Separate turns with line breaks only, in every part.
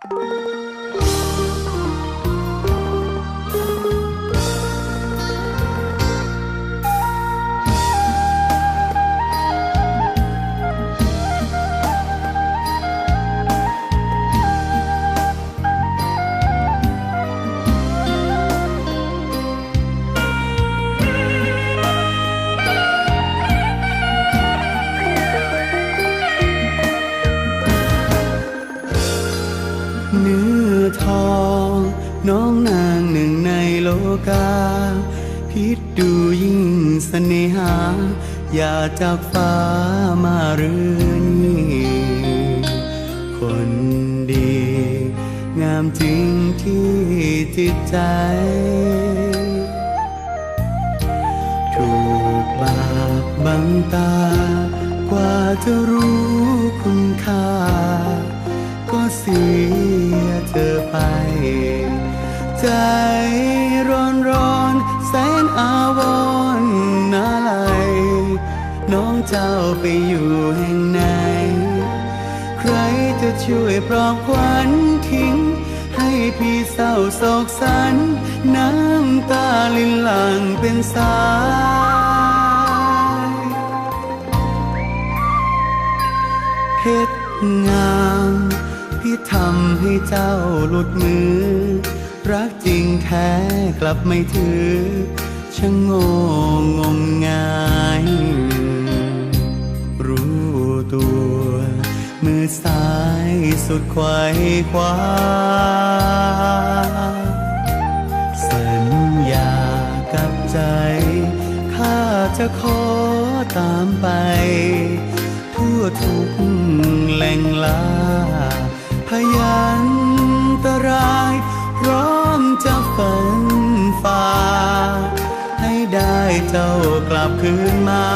เกาพิษดูยิ่งเสน่หา อย่าจากฟ้ามาเรือนีคนดี งามจริงที่จิตใจ ถูกบาปบังตา กว่าจะรู้คุณค่า ก็เสียเธอไป ใจ อาวรณ์อะไรน้องเจ้าไปอยู่แห่งไหน ใครจะช่วยปลอบขวัญทิ้ง ให้พี่เศร้าโศกสัน น้ำตาลินหลังเป็นสายเพชรงามพี่ทำให้เจ้าหลุดมือ รักจริงแท้กลับไม่ถือ ช่างโง่งมงาย รู้ตัว มือซ้ายสุดควายคว้าสัญญากับใจ ข้าจะขอตามไป ทั่วทุกแหล่งลา พยันตราย พร้อมจะฝันฝ่า ได้เจ้ากลับคืนมา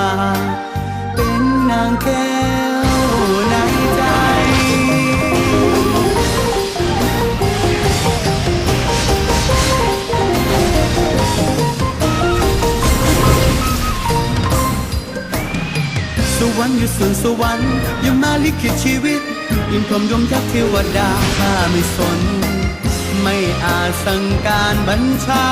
เป็นนางแก้วในใจสวรรค์อยู่ส่วนสวรรค์อย่ามาลิขิตชีวิตยิ่งพรมยมยักษ์เทวดาข้าไม่สน ไม่อาจสั่งการบัญชา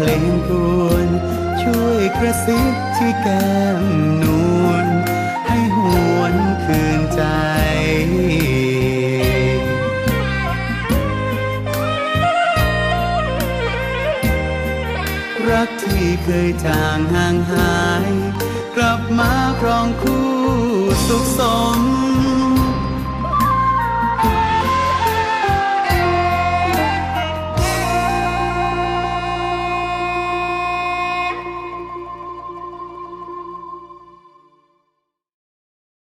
เพลงครวนช่วยกระซิบที่แก้มนวลให้หวนคืนใจรักที่เคยจางห่างหาย กลับมาครองคู่สุขสม